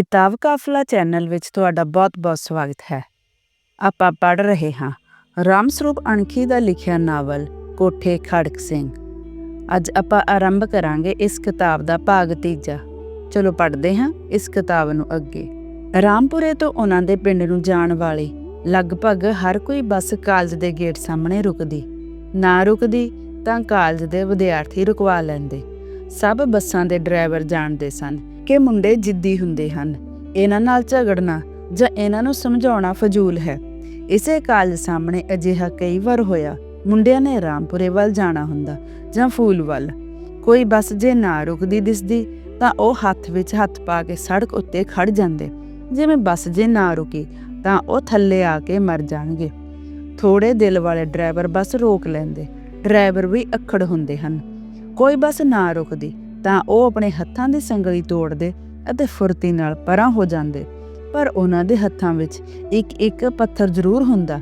ਕਿਤਾਬ ਕਾਫਲਾ ਚੈਨਲ ਵਿੱਚ ਤੁਹਾਡਾ ਬਹੁਤ-ਬਹੁਤ ਸਵਾਗਤ ਹੈ। ਆਪਾਂ ਪੜ੍ਹ ਰਹੇ ਹਾਂ ਰਾਮ ਸਰੂਪ ਅਣਖੀ ਦਾ ਲਿਖਿਆ ਨਾਵਲ ਕੋਠੇ ਖੜਕ ਸਿੰਘ। ਅੱਜ ਆਪਾਂ ਆਰੰਭ ਕਰਾਂਗੇ ਇਸ ਕਿਤਾਬ ਦਾ ਭਾਗ ਤੀਜਾ। ਚਲੋ ਪੜ੍ਹਦੇ ਹਾਂ ਇਸ ਕਿਤਾਬ ਨੂੰ ਅੱਗੇ। ਰਾਮਪੁਰੇ ਤੋਂ ਉਹਨਾਂ ਦੇ ਪਿੰਡ ਨੂੰ ਜਾਣ ਵਾਲੀ ਲਗਭਗ ਹਰ ਕੋਈ ਬੱਸ ਕਾਲਜ ਦੇ ਗੇਟ ਸਾਹਮਣੇ ਰੁਕਦੀ। ਨਾ ਰੁਕਦੀ ਤਾਂ ਕਾਲਜ ਦੇ ਵਿਦਿਆਰਥੀ ਰੁਕਵਾ ਲੈਂਦੇ। ਸਭ ਬੱਸਾਂ ਦੇ ਡਰਾਈਵਰ ਜਾਣਦੇ ਸਨ। ਕਿ ਮੁੰਡੇ ਜਿੱਦੀ ਹੁੰਦੇ ਹਨ। ਇਹਨਾਂ ਨਾਲ ਝਗੜਨਾ ਜਾਂ ਇਹਨਾਂ ਨੂੰ ਸਮਝਾਉਣਾ ਫਜ਼ੂਲ ਹੈ। ਇਸੇ ਕਾਲਜ ਸਾਹਮਣੇ ਅਜਿਹਾ ਕਈ ਵਾਰ ਹੋਇਆ। ਮੁੰਡਿਆਂ ਨੇ ਰਾਮਪੁਰੇ ਵੱਲ ਜਾਣਾ ਹੁੰਦਾ ਜਾਂ ਫੂਲ ਵੱਲ। ਕੋਈ ਬੱਸ ਜੇ ਨਾ ਰੁਕਦੀ ਦਿਸਦੀ ਤਾਂ ਉਹ ਹੱਥ ਵਿੱਚ ਹੱਥ ਪਾ ਕੇ ਸੜਕ ਉੱਤੇ ਖੜ ਜਾਂਦੇ। ਜਿਵੇਂ ਬੱਸ ਜੇ ਨਾ ਰੁਕੀ ਤਾਂ ਉਹ ਥੱਲੇ ਆ ਕੇ ਮਰ ਜਾਣਗੇ। ਥੋੜੇ ਦਿਲ ਵਾਲੇ ਡਰਾਈਵਰ ਬੱਸ ਰੋਕ ਲੈਂਦੇ। ਡਰਾਈਵਰ ਵੀ ਅਖੜ ਹੁੰਦੇ ਹਨ। ਕੋਈ ਬੱਸ ਨਾ ਰੁਕਦੀ ਤਾਂ ਉਹ ਆਪਣੇ ਹੱਥਾਂ ਦੀ ਸੰਗਲੀ ਤੋੜਦੇ ਅਤੇ ਫੁਰਤੀ ਨਾਲ ਪਰਾਂ ਹੋ ਜਾਂਦੇ। ਪਰ ਉਹਨਾਂ ਦੇ ਹੱਥਾਂ ਵਿੱਚ ਇੱਕ ਇੱਕ ਪੱਥਰ ਜ਼ਰੂਰ ਹੁੰਦਾ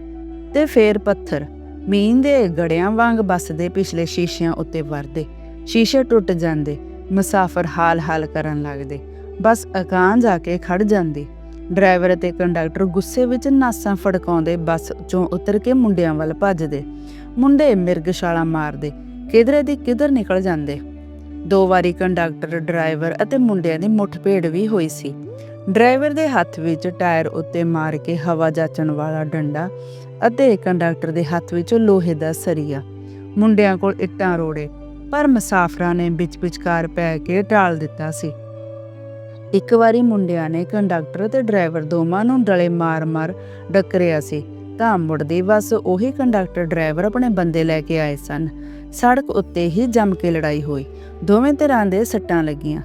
ਤੇ ਫੇਰ ਪੱਥਰ ਮੀਨ ਦੇ ਗੜਿਆਂ ਵਾਂਗ ਬੱਸ ਦੇ ਪਿਛਲੇ ਸ਼ੀਸ਼ਿਆਂ ਉੱਤੇ ਵਰਦੇ। ਸ਼ੀਸ਼ੇ ਟੁੱਟ ਜਾਂਦੇ, ਮੁਸਾਫਰ ਹਾਲ-ਹਾਲ ਕਰਨ ਲੱਗਦੇ, ਬੱਸ ਅਕਾਂ ਜਾ ਕੇ ਖੜ ਜਾਂਦੀ। ਡਰਾਈਵਰ ਅਤੇ ਕੰਡਕਟਰ ਗੁੱਸੇ ਵਿੱਚ ਨਾਸਾਂ ਫੜਕਾਉਂਦੇ ਬੱਸ ਚੋਂ ਉਤਰ ਕੇ ਮੁੰਡਿਆਂ ਵੱਲ ਭੱਜਦੇ। ਮੁੰਡੇ ਮਿਰਗਸ਼ਾਲਾ ਮਾਰਦੇ, ਕਿਧਰੇ ਦੀ ਕਿਧਰ ਨਿਕਲ ਜਾਂਦੇ। ਦੋ ਵਾਰੀ ਕੰਡਕਟਰ, ਡਰਾਈਵਰ ਅਤੇ ਮੁੰਡਿਆਂ ਦੀ ਮੁੱਠਭੇੜ ਵੀ ਹੋਈ ਸੀ। ਡਰਾਈਵਰ ਦੇ ਹੱਥ ਵਿੱਚ ਟਾਇਰ ਉੱਤੇ ਮਾਰ ਕੇ ਹਵਾ ਜਾਚਣ ਵਾਲਾ ਡੰਡਾ ਅਤੇ ਕੰਡਕਟਰ ਦੇ ਹੱਥ ਵਿੱਚ ਲੋਹੇ ਦਾ ਸਰੀਆ। ਮੁੰਡਿਆਂ ਕੋਲ ਇੱਟਾਂ ਰੋੜੇ, ਪਰ ਮੁਸਾਫਰਾਂ ਨੇ ਵਿੱਚ ਵਿਚਕਾਰ ਪੈ ਕੇ ਟਾਲ ਦਿੱਤਾ ਸੀ। ਇੱਕ ਵਾਰੀ ਮੁੰਡਿਆਂ ਨੇ ਕੰਡਕਟਰ ਤੇ ਡਰਾਈਵਰ ਦੋਵਾਂ ਨੂੰ ਡਲੇ ਮਾਰ-ਮਾਰ ਡੱਕਰਿਆ ਸੀ। ਤਾਂ ਮੁੜਦੀ ਬੱਸ ਉਹੀ ਕੰਡਕਟਰ ਡਰਾਈਵਰ ਆਪਣੇ ਬੰਦੇ ਲੈ ਕੇ ਆਏ ਸਨ। ਸੜਕ ਉੱਤੇ ਹੀ ਜੰਮ ਕੇ ਲੜਾਈ ਹੋਈ। ਦੋਵੇਂ ਧਿਰਾਂ ਦੇ ਸੱਟਾਂ ਲੱਗੀਆਂ।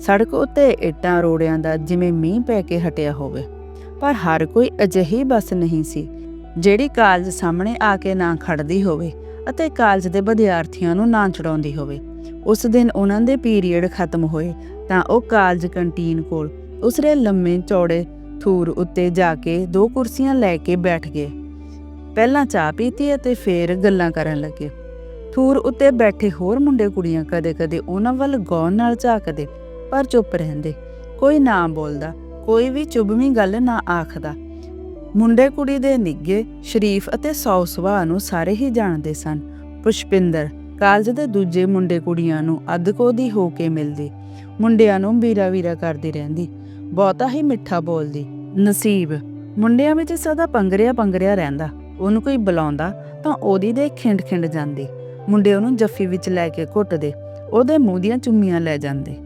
ਸੜਕ ਉੱਤੇ ਇੱਟਾਂ ਰੋੜਿਆਂ ਦਾ ਜਿਵੇਂ ਮੀਂਹ ਪੈ ਕੇ ਹਟਿਆ ਹੋਵੇ। ਪਰ ਹਰ ਕੋਈ ਅਜਿਹੀ ਬੱਸ ਨਹੀਂ ਸੀ, ਜਿਹੜੀ ਕਾਲਜ ਸਾਹਮਣੇ ਆ ਕੇ ਨਾ ਖੜਦੀ ਹੋਵੇ ਅਤੇ ਕਾਲਜ ਦੇ ਵਿਦਿਆਰਥੀਆਂ ਨੂੰ ਨਾ ਚੜਾਉਂਦੀ ਹੋਵੇ। ਉਸ ਦਿਨ ਉਹਨਾਂ ਦੇ ਪੀਰੀਅਡ ਖਤਮ ਹੋਏ ਤਾਂ ਉਹ ਕਾਲਜ ਕੰਟੀਨ ਕੋਲ ਉਸਰੇ ਲੰਮੇ ਚੌੜੇ ਥੂਰ ਉੱਤੇ ਜਾ ਕੇ ਦੋ ਕੁਰਸੀਆਂ ਲੈ ਕੇ ਬੈਠ ਗਏ। ਪਹਿਲਾਂ ਚਾਹ ਪੀਤੀ ਅਤੇ ਫੇਰ ਗੱਲਾਂ ਕਰਨ ਲੱਗੇ। ਥੂਰ ਉੱਤੇ ਬੈਠੇ ਹੋਰ ਮੁੰਡੇ ਕੁੜੀਆਂ ਕਦੇ-ਕਦੇ ਉਹਨਾਂ ਵੱਲ ਗੌਰ ਨਾਲ ਝਾਕਦੇ, ਪਰ ਚੁੱਪ ਰਹਿੰਦੇ। ਕੋਈ ਨਾ ਬੋਲਦਾ, ਕੋਈ ਵੀ ਚੁਬਵੀਂ ਗੱਲ ਨਾ ਆਖਦਾ। ਮੁੰਡੇ ਕੁੜੀ ਦੇ ਨਿੱਗੇ ਸ਼ਰੀਫ ਅਤੇ ਸੌ ਸੁਭਾਅ ਨੂੰ ਸਾਰੇ ਹੀ ਜਾਣਦੇ ਸਨ। ਪੁਸ਼ਪਿੰਦਰ, ਕਾਲਜ ਦੇ ਦੂਜੇ ਮੁੰਡੇ ਕੁੜੀਆਂ ਨੂੰ ਅਦਕੋਦੀ ਹੋ ਕੇ ਮਿਲਦੀ। ਮੁੰਡਿਆਂ ਨੂੰ ਵੀਰਾ ਵੀਰਾ ਕਰਦੀ ਰਹਿੰਦੀ, ਬਹੁਤਾ ਹੀ ਮਿੱਠਾ ਬੋਲਦੀ। ਨਸੀਬ, ਮੁੰਡਿਆਂ ਵਿੱਚ ਸਦਾ ਪੰਗਰਿਆ ਪੰਗਰਿਆ ਰਹਿੰਦਾ, ਉਹਨੂੰ ਕੋਈ ਬੁਲਾਉਂਦਾ ਤਾਂ ਉਹਦੀ ਦੇ ਖਿੰਡ ਖਿੰਡ ਜਾਂਦੀ। ਮੁੰਡੇ ਉਹਨੂੰ ਜੱਫੀ ਵਿੱਚ ਲੈ ਕੇ ਘੁੱਟਦੇ, ਉਹਦੇ ਮੂੰਹ ਦੀਆਂ ਚੁੰਮੀਆਂ ਲੈ ਜਾਂਦੇ।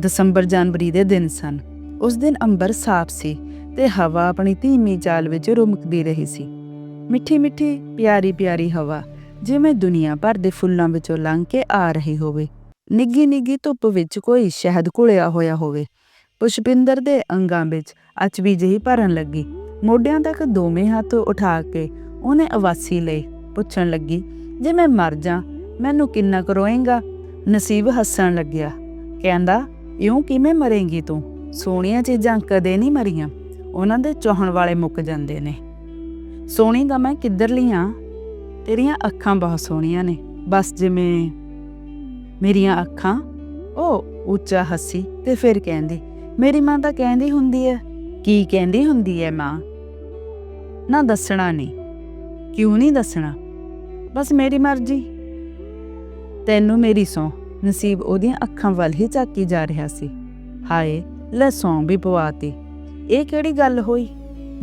ਦਸੰਬਰ ਜਨਵਰੀ ਦੇ ਦਿਨ ਸਨ। ਉਸ ਦਿਨ ਅੰਬਰ ਸਾਫ਼ ਸੀ ਤੇ ਹਵਾ ਆਪਣੀ ਧੀਮੀ ਚਾਲ ਵਿੱਚ ਰੁਮਕਦੀ ਰਹੀ ਸੀ। ਮਿੱਠੀ ਮਿੱਠੀ ਪਿਆਰੀ ਪਿਆਰੀ ਹਵਾ, ਜਿਵੇਂ ਦੁਨੀਆ ਭਰ ਦੇ ਫੁੱਲਾਂ ਵਿੱਚੋਂ ਲੰਘ ਕੇ ਆ ਰਹੀ ਹੋਵੇ। ਨਿੱਗੀ ਨਿੱਗੀ ਧੁੱਪ ਵਿੱਚ ਕੋਈ ਸ਼ਹਿਦ ਘੁਲਿਆ ਹੋਇਆ ਹੋਵੇ। ਪੁਸ਼ਪਿੰਦਰ ਦੇ ਅੰਗਾਂ ਵਿੱਚ ਅਚਵੀ ਜਿਹੀ ਭਰਨ ਲੱਗੀ। ਮੋਢਿਆਂ ਤੱਕ ਦੋਵੇਂ ਹੱਥ ਉਠਾ ਕੇ ਉਹਨੇ ਅਵਾਸੀ ਲਈ ਪੁੱਛਣ ਲੱਗੀ, ਜੇ ਮੈਂ ਮਰ ਜਾ, ਮੈਨੂੰ ਕਿੰਨਾ ਕਰੋਏਗਾ ਨਸੀਬ ਹੱਸਣ ਲੱਗਿਆ। ਕਹਿੰਦਾ, ਇਉਂ ਕਿਵੇਂ ਮਰੇਂਗੀ ਤੂੰ? ਸੋਹਣੀਆਂ ਚੀਜ਼ਾਂ ਕਦੇ ਨਹੀਂ ਮਰੀਆਂ। ਉਹਨਾਂ ਦੇ ਚਾਹਣ ਵਾਲੇ ਮੁੱਕ ਜਾਂਦੇ ਨੇ। ਸੋਹਣੀ ਤਾਂ ਮੈਂ ਕਿੱਧਰ ਲੀਆਂ? ਤੇਰੀਆਂ ਅੱਖਾਂ ਬਹੁਤ ਸੋਹਣੀਆਂ ਨੇ। ਬਸ ਜਿਵੇਂ ਮੇਰੀਆਂ ਅੱਖਾਂ? ਉਹ ਉੱਚਾ ਹੱਸੀ ਤੇ ਫਿਰ ਕਹਿੰਦੀ, ਮੇਰੀ ਮਾਂ ਤਾਂ ਕਹਿੰਦੀ ਹੁੰਦੀ ਹੈ ਕੀ ਕਹਿੰਦੀ ਹੁੰਦੀ ਹੈ ਮਾਂ? ਨਾ ਦੱਸਣਾ ਨਹੀਂ। ਕਿਉਂ ਨਹੀਂ ਦੱਸਣਾ? ਬਸ ਮੇਰੀ ਮਰਜ਼ੀ। ਤੈਨੂੰ ਮੇਰੀ ਸੌ ਨਸੀਬ ਉਹਦੀਆਂ ਅੱਖਾਂ ਵੱਲ ਹੀ ਝਾਕੀ ਜਾ ਰਿਹਾ ਸੀ। ਹਾਏ, ਲੈ ਸੌਂ ਵੀ ਪਵਾਤੀ। ਇਹ ਕਿਹੜੀ ਗੱਲ ਹੋਈ?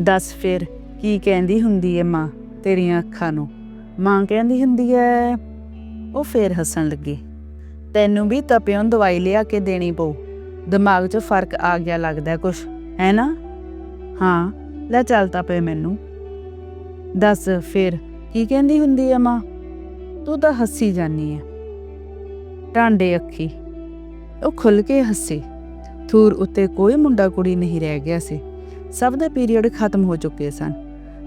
ਦੱਸ ਫਿਰ, ਕੀ ਕਹਿੰਦੀ ਹੁੰਦੀ ਹੈ ਮਾਂ ਤੇਰੀਆਂ ਅੱਖਾਂ ਨੂੰ? ਮਾਂ ਕਹਿੰਦੀ ਹੁੰਦੀ ਹੈ ਉਹ ਫੇਰ ਹੱਸਣ ਲੱਗੀ। ਤੈਨੂੰ ਵੀ ਤਪਿਓਂ ਦਵਾਈ ਲਿਆ ਕੇ ਦੇਣੀ ਪਊ। ਦਿਮਾਗ 'ਚ ਫ਼ਰਕ ਆ ਗਿਆ ਲੱਗਦਾ ਕੁਛ, ਹੈ ਨਾ? ਹਾਂ, ਲੈ ਚੱਲ ਤਪੇ ਮੈਨੂੰ। ਦੱਸ ਫਿਰ, ਕੀ ਕਹਿੰਦੀ ਹੁੰਦੀ ਹੈ ਮਾਂ? ਤੂੰ ਤਾਂ ਹੱਸੀ ਜਾਨੀ ਹੈ ਟਾਂਡੇ ਅੱਖੀ। ਉਹ ਖੁੱਲ ਕੇ ਹੱਸੀ। ਥੂਰ ਉੱਤੇ ਕੋਈ ਮੁੰਡਾ ਕੁੜੀ ਨਹੀਂ ਰਹਿ ਗਿਆ ਸੀ। ਸਭ ਦੇ ਪੀਰੀਅਡ ਖਤਮ ਹੋ ਚੁੱਕੇ ਸਨ।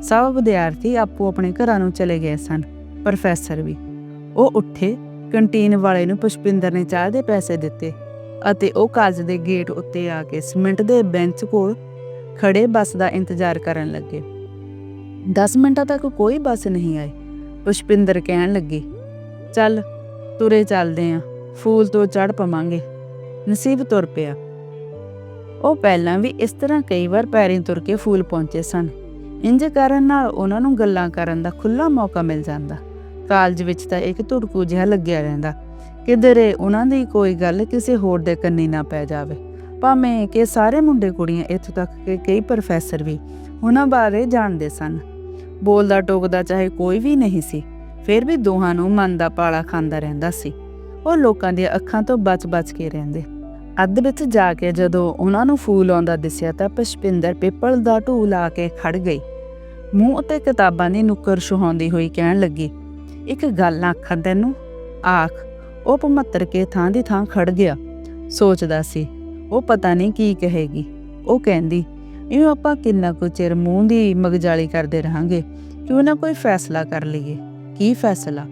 ਸਭ ਵਿਦਿਆਰਥੀ ਆਪੋ ਆਪਣੇ ਘਰਾਂ ਨੂੰ ਚਲੇ ਗਏ ਸਨ। ਪ੍ਰੋਫੈਸਰ ਵੀ। ਉਹ ਉੱਠੇ ਕੰਟੀਨ ਵਾਲੇ ਨੂੰ ਪੁਸ਼ਪਿੰਦਰ ਨੇ ਚਾਹ ਦੇ ਪੈਸੇ ਦਿੱਤੇ ਅਤੇ ਉਹ ਕਾਲਜ ਦੇ ਗੇਟ ਉੱਤੇ ਆ ਕੇ ਸਿਮੈਂਟ ਦੇ ਬੈਂਚ ਕੋਲ ਖੜੇ ਬੱਸ ਦਾ ਇੰਤਜ਼ਾਰ ਕਰਨ ਲੱਗੇ। 10 ਮਿੰਟਾਂ ਤੱਕ ਕੋਈ ਬੱਸ ਨਹੀਂ ਆਈ। ਪੁਸ਼ਪਿੰਦਰ ਕਹਿਣ ਲੱਗੀ, ਚੱਲ, ਤੁਰੇ ਚੱਲਦੇ ਆਂ। ਫੂਲ ਤੋਂ ਚੜ ਪਵਾਂਗੇ। ਨਸੀਬ ਤੁਰ ਪਿਆ। ਉਹ ਪਹਿਲਾਂ ਵੀ ਇਸ ਤਰ੍ਹਾਂ ਕਈ ਵਾਰ ਪੈਰੀਂ ਤੁਰ ਕੇ ਫੂਲ ਪਹੁੰਚੇ ਸਨ। ਇੰਜ ਕਰਨ ਨਾਲ ਉਹਨਾਂ ਨੂੰ ਗੱਲਾਂ ਕਰਨ ਦਾ ਖੁੱਲਾ ਮੌਕਾ ਮਿਲ ਜਾਂਦਾ। ਕਾਲਜ ਵਿੱਚ ਤਾਂ ਇੱਕ ਧੁੜਕੂ ਜਿਹਾ ਲੱਗਿਆ ਰਹਿੰਦਾ। ਕਿਧਰੇ ਉਹਨਾਂ ਦੀ ਕੋਈ ਗੱਲ ਕਿਸੇ ਹੋਰ ਦੇ ਕੰਨੀ ਨਾ ਪੈ ਜਾਵੇ। ਭਾਵੇਂ ਕਿ ਸਾਰੇ ਮੁੰਡੇ ਕੁੜੀਆਂ ਇੱਥੋਂ ਤੱਕ ਕਿ ਕਈ ਪ੍ਰੋਫੈਸਰ ਵੀ ਉਹਨਾਂ ਬਾਰੇ ਜਾਣਦੇ ਸਨ। ਬੋਲਦਾ ਟੋਕਦਾ ਚਾਹੇ ਕੋਈ ਵੀ ਨਹੀਂ ਸੀ, ਫਿਰ ਵੀ ਦੋਹਾਂ ਨੂੰ ਮਨ ਦਾ ਪਾਲਾ ਖਾਂਦਾ ਰਹਿੰਦਾ ਸੀ। ਉਹ ਲੋਕਾਂ ਦੀਆਂ ਅੱਖਾਂ ਤੋਂ ਬਚ-ਬਚ ਕੇ ਰਹਿੰਦੇ। ਅੱਧ ਵਿੱਚ ਜਾ ਕੇ ਜਦੋਂ ਉਹਨਾਂ ਨੂੰ ਫੂਲ ਆਉਂਦਾ ਦਿਸਿਆ ਤਾਂ ਪੁਸ਼ਪਿੰਦਰ ਪਿੱਪਲ ਦਾ ਢੂ ਲਾ ਕੇ ਖੜ ਗਈ। ਮੂੰਹ ਉੱਤੇ ਕਿਤਾਬਾਂ ਦੀ ਨੁੱਕਰ ਛੁਹਾਉਂਦੀ ਹੋਈ ਕਹਿਣ ਲੱਗੀ ਇੱਕ ਗੱਲ ਆਖਾਂ ਤੈਨੂੰ? ਆਖ, ਉਹ ਭਮੱਤਰ ਕੇ ਥਾਂ ਦੀ ਥਾਂ ਖੜ ਗਿਆ। ਸੋਚਦਾ ਸੀ, ਉਹ ਪਤਾ ਨਹੀਂ ਕੀ ਕਹੇਗੀ। ਉਹ ਕਹਿੰਦੀ ਇਹ ਆਪਾਂ ਕਿੰਨਾ ਕੁ ਚਿਰ ਮੂੰਹ ਦੀ ਮਗਜਾਲੀ ਕਰਦੇ ਰਹਾਂਗੇ, ਕਿਉਂ ਨਾ ਕੋਈ ਫੈਸਲਾ ਕਰ ਲਈਏ। ਕੀ ਫੈਸਲਾ?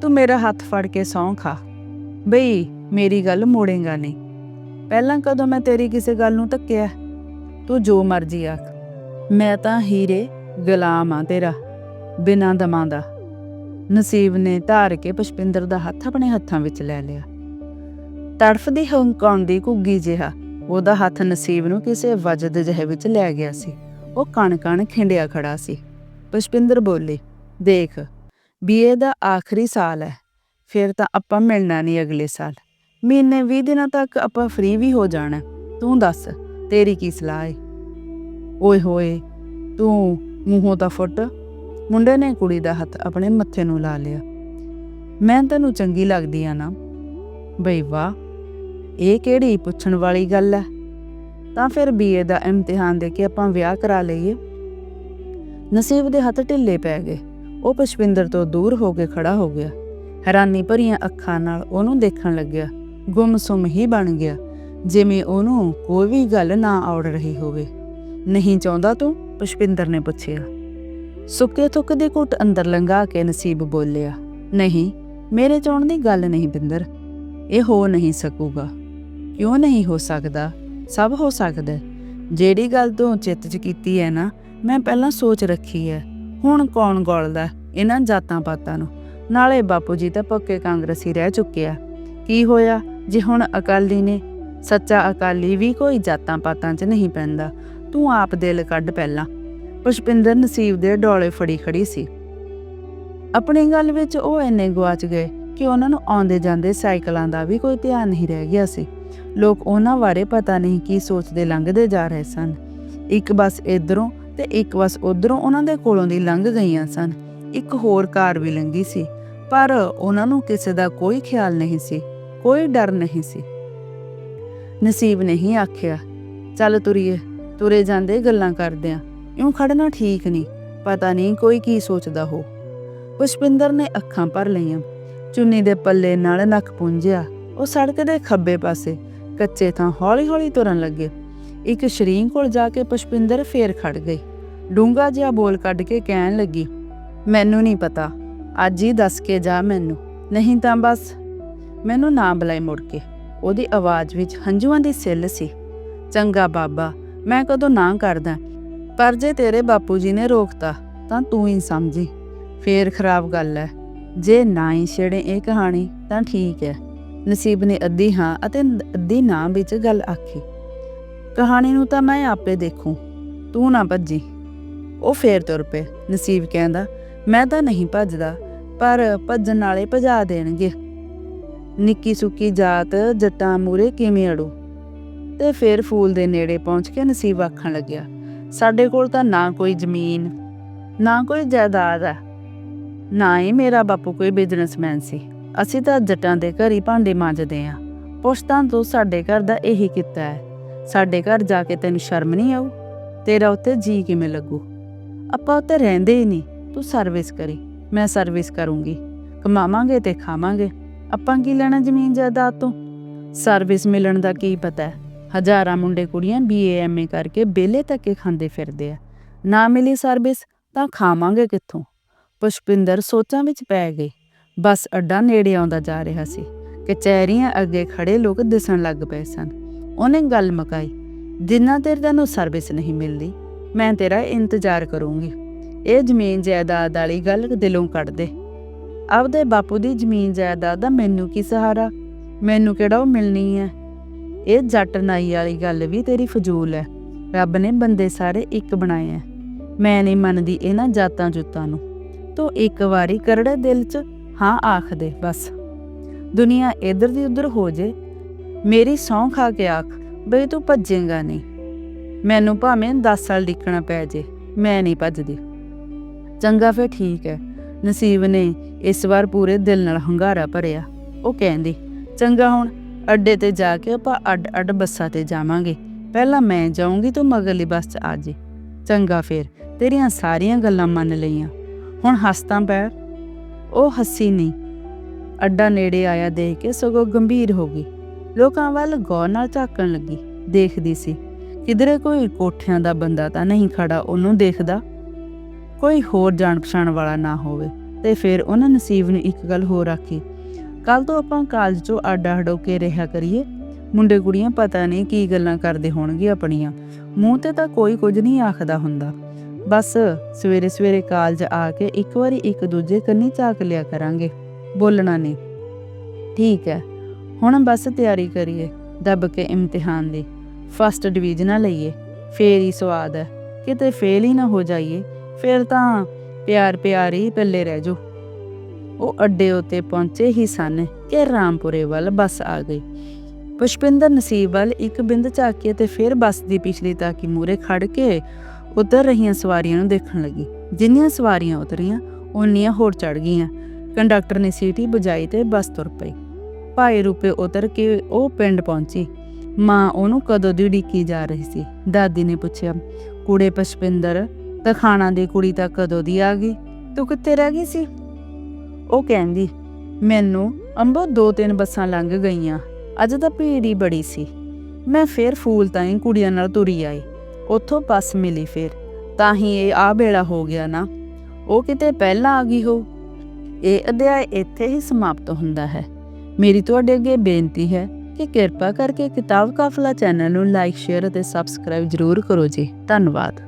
ਤੂੰ ਮੇਰਾ ਹੱਥ ਫੜ ਕੇ ਸੌਂ ਖਾ। ਬਈ, ਮੇਰੀ ਗੱਲ ਮੋੜੇਗਾ ਨਹੀਂ। ਪਹਿਲਾਂ ਕਦੋਂ ਮੈਂ ਤੇਰੀ ਕਿਸੇ ਗੱਲ ਨੂੰ ਧੱਕਿਆ? ਤੂੰ ਜੋ ਮਰਜ਼ੀ ਆਖ। ਮੈਂ ਤਾਂ ਹੀਰੇ, ਗੁਲਾਮ ਆ ਤੇਰਾ। ਬਿਨਾਂ ਦਮਾਂ ਦਾ। ਨਸੀਬ ਨੇ ਧਾਰ ਕੇ ਪੁਸ਼ਪਿੰਦਰ ਦਾ ਹੱਥ ਆਪਣੇ ਹੱਥਾਂ ਵਿੱਚ ਲੈ ਲਿਆ। ਤੜਫਦੀ ਹੰਕਾਉਂਦੀ ਘੁੱਗੀ ਜਿਹਾ, ਉਹਦਾ ਹੱਥ ਨਸੀਬ ਨੂੰ ਕਿਸੇ ਵਜਦ ਜਿਹੇ ਵਿੱਚ ਲੈ ਗਿਆ ਸੀ। ਉਹ ਕਣ ਕਣ ਖਿੰਡਿਆ ਖੜਾ ਸੀ। ਪੁਸ਼ਪਿੰਦਰ ਬੋਲੀ, ਦੇਖ ਬੀਏ ਦਾ ਆਖਰੀ ਸਾਲ ਹੈ। ਫਿਰ ਤਾਂ ਆਪਾਂ ਮਿਲਣਾ ਨਹੀਂ ਅਗਲੇ ਸਾਲ। ਮਹੀਨੇ 20 ਦਿਨਾਂ ਤੱਕ ਆਪਾਂ ਫ੍ਰੀ ਵੀ ਹੋ ਜਾਣਾ। ਤੂੰ ਦੱਸ, ਤੇਰੀ ਕੀ ਸਲਾਹ ਏ? ਓਏ ਹੋਏ, ਤੂੰ, ਮੂੰਹੋਂ ਤਾਂ ਫੁੱਟ। ਮੁੰਡੇ ਨੇ ਕੁੜੀ ਦਾ ਹੱਥ ਆਪਣੇ ਮੱਥੇ ਨੂੰ ਲਾ ਲਿਆ। ਮੈਂ ਤੈਨੂੰ ਚੰਗੀ ਲੱਗਦੀ ਆ ਨਾ। ਬਈ ਵਾਹ, ਇਹ ਕਿਹੜੀ ਪੁੱਛਣ ਵਾਲੀ ਗੱਲ ਹੈ ਤਾਂ ਫਿਰ ਬੀਏ ਦਾ ਇਮਤਿਹਾਨ ਦੇ ਕੇ ਆਪਾਂ ਵਿਆਹ ਕਰਾ ਲਈਏ। ਨਸੀਬ ਦੇ ਹੱਥ ਢਿੱਲੇ ਪੈ ਗਏ। ਉਹ ਪੁਸ਼ਪਿੰਦਰ ਤੋਂ ਦੂਰ ਹੋ ਕੇ ਖੜਾ ਹੋ ਗਿਆ। ਹੈਰਾਨੀ ਭਰੀਆਂ ਅੱਖਾਂ ਨਾਲ ਉਹਨੂੰ ਦੇਖਣ ਲੱਗਿਆ। ਗੁੰਮਸੁੰਮ ਹੀ ਬਣ ਗਿਆ, ਜਿਵੇਂ ਉਹਨੂੰ ਕੋਈ ਵੀ ਗੱਲ ਨਾ ਆਉੜ ਰਹੀ ਹੋਵੇ। ਨਹੀਂ ਚਾਹੁੰਦਾ ਤੂੰ? ਪੁਸ਼ਪਿੰਦਰ ਨੇ ਪੁੱਛਿਆ। ਸੁੱਕੇ ਥੁੱਕ ਦੇ ਘੁੱਟ ਅੰਦਰ ਲੰਘਾ ਕੇ ਨਸੀਬ ਬੋਲਿਆ, ਨਹੀਂ, ਮੇਰੇ ਚੋਣ ਦੀ ਗੱਲ ਨਹੀਂ ਬਿੰਦਰ, ਇਹ ਹੋ ਨਹੀਂ ਸਕੂਗਾ। ਕਿਉਂ ਨਹੀਂ ਹੋ ਸਕਦਾ? ਸਭ ਹੋ ਸਕਦਾ ਜਿਹੜੀ ਗੱਲ ਤੂੰ ਚਿੱਤ 'ਚ ਕੀਤੀ ਹੈ ਨਾ, ਮੈਂ ਪਹਿਲਾਂ ਸੋਚ ਰੱਖੀ ਹੈ। ਹੁਣ ਕੌਣ ਗੋਲਦਾ ਇਹਨਾਂ ਜਾਤਾਂ ਪਾਤਾਂ ਨੂੰ। ਨਾਲੇ ਬਾਪੂ ਜੀ ਤਾਂ ਪੱਕੇ ਕਾਂਗਰਸੀ ਰਹਿ ਚੁੱਕਿਆ ਕੀ ਹੋਇਆ? ਜੇ ਹੁਣ ਅਕਾਲੀ ਨੇ ਸੱਚਾ ਅਕਾਲੀ ਵੀ ਕੋਈ ਜਾਤਾਂ ਪਾਤਾਂ 'ਚ ਨਹੀਂ ਪੈਂਦਾ, ਤੂੰ ਆਪ ਦਿਲ ਕੱਢ ਪਹਿਲਾਂ। ਪੁਸ਼ਪਿੰਦਰ ਨਸੀਬ ਦੇ ਡੋਲੇ ਫੜੀ ਖੜੀ ਸੀ। ਆਪਣੀ ਗੱਲ ਵਿੱਚ ਉਹ ਇੰਨੇ ਗਵਾਚ ਗਏ ਕਿ ਉਹਨਾਂ ਨੂੰ ਆਉਂਦੇ ਜਾਂਦੇ ਸਾਈਕਲਾਂ ਦਾ ਵੀ ਕੋਈ ਧਿਆਨ ਨਹੀਂ ਰਹਿ ਗਿਆ ਸੀ। ਲੋਕ ਉਹਨਾਂ ਬਾਰੇ ਪਤਾ ਨਹੀਂ ਕੀ ਸੋਚਦੇ ਲੰਘਦੇ ਜਾ ਰਹੇ ਸਨ। ਇੱਕ ਬੱਸ ਇਧਰੋਂ ਤੇ ਇੱਕ ਬੱਸ ਉਧਰੋਂ ਉਹਨਾਂ ਦੇ ਕੋਲੋਂ ਦੀ ਲੰਘ ਗਈਆਂ ਸਨ। ਇੱਕ ਹੋਰ ਕਾਰ ਵੀ ਲੰਘੀ ਸੀ, ਪਰ ਉਹਨਾਂ ਨੂੰ ਕਿਸੇ ਦਾ ਕੋਈ ਖਿਆਲ ਨਹੀਂ ਸੀ, ਕੋਈ ਡਰ ਨਹੀਂ ਸੀ। ਨਸੀਬ ਨਹੀਂ ਆਖਿਆ, ਚੱਲ ਤੁਰੀਏ, ਤੁਰੇ ਜਾਂਦੇ ਗੱਲਾਂ ਕਰਦੇ ਆ। ਇਉਂ ਖੜਨਾ ਠੀਕ ਨਹੀਂ, ਪਤਾ ਨਹੀਂ ਕੋਈ ਕੀ ਸੋਚਦਾ ਹੋ। ਪੁਸ਼ਪਿੰਦਰ ਨੇ ਅੱਖਾਂ ਭਰ ਲਈਆਂ, ਚੁੰਨੀ ਦੇ ਪੱਲੇ ਨਾਲ ਨੱਕ ਪੁੰਝਿਆ। ਉਹ ਸੜਕ ਦੇ ਖੱਬੇ ਪਾਸੇ, ਕੱਚੇ ਥਾਂ ਹੌਲੀ-ਹੌਲੀ ਤੁਰਨ ਲੱਗੇ। ਇੱਕ ਸ਼ਰੀਂ ਕੋਲ ਜਾ ਕੇ ਪੁਸ਼ਪਿੰਦਰ ਫੇਰ ਖੜ ਗਈ। ਡੂੰਗਾ ਜਿਹਾ ਬੋਲ ਕੱਢ ਕੇ ਕਹਿਣ ਲੱਗੀ, ਮੈਨੂੰ ਨਹੀਂ ਪਤਾ, ਅੱਜ ਹੀ ਦੱਸ ਕੇ ਜਾ ਮੈਨੂੰ। ਨਹੀਂ ਤਾਂ ਬਸ, ਮੈਨੂੰ ਨਾ ਬੁਲਾਈ ਮੁੜ ਕੇ। ਉਹਦੀ ਆਵਾਜ਼ ਵਿੱਚ ਹੰਝੂਆਂ ਦੀ ਸਿੱਲ ਸੀ। ਚੰਗਾ ਬਾਬਾ, ਮੈਂ ਕਦੋਂ ਨਾ ਕਰਦਾ ਪਰ ਜੇ ਤੇਰੇ ਬਾਪੂ ਜੀ ਨੇ ਰੋਕਤਾ, ਤਾਂ ਤੂੰ ਹੀ ਸਮਝੀ। ਫੇਰ ਖਰਾਬ ਗੱਲ ਹੈ ਜੇ ਨਾ ਹੀ ਛੇੜੇ ਇਹ ਕਹਾਣੀ, ਤਾਂ ਠੀਕ ਹੈ ਨਸੀਬ ਨੇ ਅੱਧੀ ਹਾਂ ਅਤੇ ਅੱਧੀ ਨਾ ਵਿੱਚ ਗੱਲ ਆਖੀ। ਕਹਾਣੀ ਨੂੰ ਤਾਂ ਮੈਂ ਆਪੇ ਦੇਖੂ। ਤੂੰ ਨਾ ਭੱਜੀ। ਉਹ ਫੇਰ ਤੁਰ ਪਏ। ਨਸੀਬ ਕਹਿੰਦਾ, ਮੈਂ ਤਾਂ ਨਹੀਂ ਭੱਜਦਾ, ਪਰ ਭੱਜਣ ਵਾਲੇ ਭਜਾ ਦੇਣਗੇ। ਨਿੱਕੀ ਸੁੱਕੀ ਜਾਤ ਜੱਟਾਂ ਮੂਰੇ ਕਿਵੇਂ ਅੜੂ? ਤੇ ਫਿਰ ਫੂਲ ਦੇ ਨੇੜੇ ਪਹੁੰਚ ਕੇ ਨਸੀਬ ਆਖਣ ਲੱਗਿਆ ਸਾਡੇ ਕੋਲ ਤਾਂ ਨਾ ਕੋਈ ਜ਼ਮੀਨ, ਨਾ ਕੋਈ ਜਾਇਦਾਦ ਹੈ। ਨਾ ਹੀ ਮੇਰਾ ਬਾਪੂ ਕੋਈ ਬਿਜ਼ਨਸਮੈਨ ਸੀ। ਅਸੀਂ ਤਾਂ ਜੱਟਾਂ ਦੇ ਘਰ ਹੀ ਭਾਂਡੇ ਮਾਂਜਦੇ ਆਂ ਪੁਸ਼ਤਾਂ ਤੋਂ ਸਾਡੇ ਘਰ ਦਾ ਇਹੀ ਕੀਤਾ ਹੈ। ਸਾਡੇ ਘਰ ਜਾ ਕੇ ਤੈਨੂੰ ਸ਼ਰਮ ਨਹੀਂ ਆਉ ਤੇਰਾ ਉੱਤੇ ਜੀ ਕਿਵੇਂ ਲੱਗੂ? ਆਪਾਂ ਉੱਤੇ ਰਹਿੰਦੇ ਹੀ ਨਹੀਂ। ਤੂੰ ਸਰਵਿਸ ਕਰੀ। ਮੈਂ ਸਰਵਿਸ ਕਰੂੰਗੀ। ਕਮਾਵਾਂਗੇ ਤੇ ਖਾਵਾਂਗੇ। ਆਪਾਂ ਕੀ ਲੈਣਾ ਜ਼ਮੀਨ ਜਾਇਦਾਦ ਤੋਂ? ਸਰਵਿਸ ਮਿਲਣ ਦਾ ਕੀ ਪਤਾ ਹੈ? ਹਜ਼ਾਰਾਂ ਮੁੰਡੇ ਕੁੜੀਆਂ ਬੀਏ ਐਮਏ ਕਰਕੇ ਬੇਲੇ ਧੱਕੇ ਖਾਂਦੇ ਫਿਰਦੇ ਆ। ਨਾ ਮਿਲੀ ਸਰਵਿਸ ਤਾਂ ਖਾਵਾਂਗੇ ਕਿੱਥੋਂ? ਪੁਸ਼ਪਿੰਦਰ ਸੋਚਾਂ ਵਿੱਚ ਪੈ ਗਏ। ਬਸ ਅੱਡਾ ਨੇੜੇ ਆਉਂਦਾ ਜਾ ਰਿਹਾ ਸੀ। ਕਚਹਿਰੀਆਂ ਅੱਗੇ ਖੜੇ ਲੋਕ ਦਿਸਣ ਲੱਗ ਪਏ ਸਨ। ਉਹਨੇ ਗੱਲ ਮਕਾਈ। ਜਿੰਨਾ ਤੇਰ ਤੈਨੂੰ ਸਰਵਿਸ ਨਹੀਂ ਮਿਲਦੀ, ਮੈਂ ਤੇਰਾ ਇੰਤਜ਼ਾਰ ਕਰੂੰਗੀ। ਇਹ ਜ਼ਮੀਨ ਜਾਇਦਾਦ ਵਾਲੀ ਗੱਲ ਦਿਲੋਂ ਕੱਢ ਦੇ ਆਪਦੇ ਬਾਪੂ ਦੀ ਜ਼ਮੀਨ ਜਾਇਦਾਦ ਦਾ ਮੈਨੂੰ ਕੀ ਸਹਾਰਾ? ਮੈਨੂੰ ਕਿਹੜਾ ਉਹ ਮਿਲਣੀ ਹੈ? ਇਹ ਜੱਟ ਨਾਈ ਵਾਲੀ ਗੱਲ ਵੀ ਤੇਰੀ ਫਜ਼ੂਲ ਹੈ ਰੱਬ ਨੇ ਬੰਦੇ ਸਾਰੇ ਇੱਕ ਬਣਾਏ ਐ। ਮੈਂ ਨਹੀਂ ਮੰਨਦੀ ਇਹਨਾਂ ਜਾਤਾਂ ਜੁੱਤਾਂ ਨੂੰ। ਤੂੰ ਇੱਕ ਵਾਰੀ ਕਰੜੇ ਦਿਲ 'ਚ ਹਾਂ ਆਖ ਦੇ, ਬਸ। ਦੁਨੀਆ ਇੱਧਰ ਦੀ ਉੱਧਰ ਹੋ ਜੇ। ਮੇਰੀ ਸਹੁੰ ਖਾ ਕੇ ਆਖ, ਬਈ ਤੂੰ ਭੱਜੇਗਾ ਨਹੀਂ। ਮੈਨੂੰ ਭਾਵੇਂ 10 ਸਾਲ ਡਿੱਕਣਾ ਪੈ ਜੇ, ਮੈਂ ਨਹੀਂ ਭੱਜਦੀ। ਚੰਗਾ ਫੇ ਠੀਕ ਹੈ ਨਸੀਬ ਨੇ ਇਸ ਵਾਰ ਪੂਰੇ ਦਿਲ ਨਾਲ ਹੰਗਾਰਾ ਭਰਿਆ। ਉਹ ਕਹਿੰਦੀ, ਚੰਗਾ ਹੁਣ ਅੱਡੇ ਤੇ ਜਾ ਕੇ ਆਪਾਂ ਅੱਡ ਅੱਡ ਬੱਸਾਂ ਤੇ ਜਾਵਾਂਗੇ। ਪਹਿਲਾਂ ਮੈਂ ਜਾਊਂਗੀ ਤੂੰ ਮਗਰਲੀ ਬੱਸ 'ਚ ਆ ਜੀ। ਚੰਗਾ ਫੇਰ, ਤੇਰੀਆਂ ਸਾਰੀਆਂ ਗੱਲਾਂ ਮੰਨ ਲਈਆਂ। ਹੁਣ ਹੱਸਤਾਂ ਪੈ ਉਹ ਹੱਸੀ ਨਹੀਂ। ਅੱਡਾ ਨੇੜੇ ਆਇਆ ਦੇਖ ਕੇ ਸਗੋਂ ਗੰਭੀਰ ਹੋ ਗਈ। ਲੋਕਾਂ ਵੱਲ ਗੌਰ ਨਾਲ ਝਾਕਣ ਲੱਗੀ। ਦੇਖਦੀ ਸੀ, ਕਿਧਰੇ ਕੋਈ ਕੋਠਿਆਂ ਦਾ ਬੰਦਾ ਤਾਂ ਨਹੀਂ ਖੜਾ, ਉਹਨੂੰ ਦੇਖਦਾ। ਕੋਈ ਹੋਰ ਜਾਣ ਪਛਾਣ ਵਾਲਾ ਨਾ ਹੋਵੇ। ਤੇ ਫਿਰ ਉਹਨਾਂ ਨਸੀਬ ਨੇ ਇੱਕ ਗੱਲ ਹੋਰ ਆਖੀ। ਕੱਲ ਤੋਂ ਆਪਾਂ ਕਾਲਜ ਚੋਂ ਆਡਾ ਹੜੋ ਕੇ ਰਿਹਾ ਕਰੀਏ। ਮੁੰਡੇ ਕੁੜੀਆਂ ਪਤਾ ਨਹੀਂ ਕੀ ਗੱਲਾਂ ਕਰਦੇ ਹੋਣਗੇ ਆਪਣੀਆਂ। ਮੂੰਹ ਤੇ ਤਾਂ ਕੋਈ ਕੁਝ ਨਹੀਂ ਆਖਦਾ ਹੁੰਦਾ। ਬਸ ਸਵੇਰੇ ਸਵੇਰੇ ਕਾਲਜ ਆ ਕੇ ਇੱਕ ਵਾਰੀ ਇੱਕ ਦੂਜੇ ਕੰਨੀ ਝਾਕ ਲਿਆ ਕਰਾਂਗੇ। ਬੋਲਣਾ ਨਹੀਂ। ਠੀਕ ਹੈ, ਹੁਣ ਬਸ ਤਿਆਰੀ ਕਰੀਏ, ਦੱਬ ਕੇ ਇਮਤਿਹਾਨ ਦੀ। ਫਸਟ ਡਿਵੀਜ਼ਨ ਲਈਏ, ਫੇਰ ਹੀ ਸਵਾਦ ਹੈ। ਕਿਤੇ ਫੇਲ ਹੀ ਨਾ ਹੋ ਜਾਈਏ, ਫਿਰ ਤਾਂ ਪਿਆਰ ਪਿਆਰ ਹੀ ਪੱਲੇ ਰਹਿ ਜਾਓ। ਉਹ ਅੱਡੇ ਉਤੇ ਪਹੁੰਚੇ ਹੀ ਸਨ ਕਿ ਰਾਮਪੁਰੇ ਵੱਲ ਬੱਸ ਆ ਗਈ। ਪੁਸ਼ਪਿੰਦਰ ਨਸੀਬ ਵੱਲ ਇੱਕ ਬਿੰਦ ਝਾਕੀ ਤੇ ਫਿਰ ਬੱਸ ਦੀ ਪਿਛਲੀ ਤਾਕੀ ਮੂਰੇ ਖੜ ਕੇ ਉਤਰ ਰਹੀਆਂ ਸਵਾਰੀਆਂ ਨੂੰ ਦੇਖਣ ਲੱਗੀ। ਜਿੰਨੀਆਂ ਸਵਾਰੀਆਂ ਉਤਰੀਆਂ, ਓਨੀਆਂ ਹੋਰ ਚੜ ਗਈਆਂ। ਕੰਡਕਟਰ ਨੇ ਸੀਟੀ ਵਜਾਈ ਤੇ ਬੱਸ ਤੁਰ ਪਈ। ਭਾਈ ਰੂਪੇ ਉਤਰ ਕੇ ਉਹ ਪਿੰਡ ਪਹੁੰਚੀ। ਮਾਂ ਉਹਨੂੰ ਕਦੋਂ ਦੀ ਉਡੀਕੀ ਜਾ ਰਹੀ ਸੀ? ਦਾਦੀ ਨੇ ਪੁੱਛਿਆ, ਕੁੜੇ ਪੁਸ਼ਪਿੰਦਰ, ਤਖਾਣਾ ਦੀ ਕੁੜੀ ਤਾਂ ਕਦੋਂ ਦੀ ਆ ਗਈ? ਤੂੰ ਕਿੱਥੇ ਰਹਿ ਗਈ ਸੀ? ਉਹ ਕਹਿੰਦੀ, ਮੈਨੂੰ ਅੰਬੋ ਦੋ ਤਿੰਨ ਬੱਸਾਂ ਲੰਘ ਗਈਆਂ। ਅੱਜ ਤਾਂ ਭੀੜ ਹੀ ਬੜੀ ਸੀ। ਮੈਂ ਫੇਰ ਫੂਲ ਤਾਈਂ ਕੁੜੀਆਂ ਨਾਲ ਤੁਰੀ ਆਈ। ਉੱਥੋਂ ਬੱਸ ਮਿਲੀ ਫੇਰ। ਤਾਂ ਹੀ ਇਹ ਆ ਬੇੜਾ ਹੋ ਗਿਆ ਨਾ। ਉਹ ਕਿਤੇ ਪਹਿਲਾਂ ਆ ਗਈ ਹੋ। ਇਹ ਅਧਿਆਇ ਇੱਥੇ ਹੀ ਸਮਾਪਤ ਹੁੰਦਾ ਹੈ। ਮੇਰੀ ਤੁਹਾਡੇ ਅੱਗੇ ਬੇਨਤੀ ਹੈ ਕਿ ਕਿਰਪਾ ਕਰਕੇ ਕਿਤਾਬ ਕਾਫਲਾ ਚੈਨਲ ਨੂੰ ਲਾਈਕ, ਸ਼ੇਅਰ ਅਤੇ ਸਬਸਕ੍ਰਾਈਬ ਜ਼ਰੂਰ ਕਰੋ ਜੀ। ਧੰਨਵਾਦ।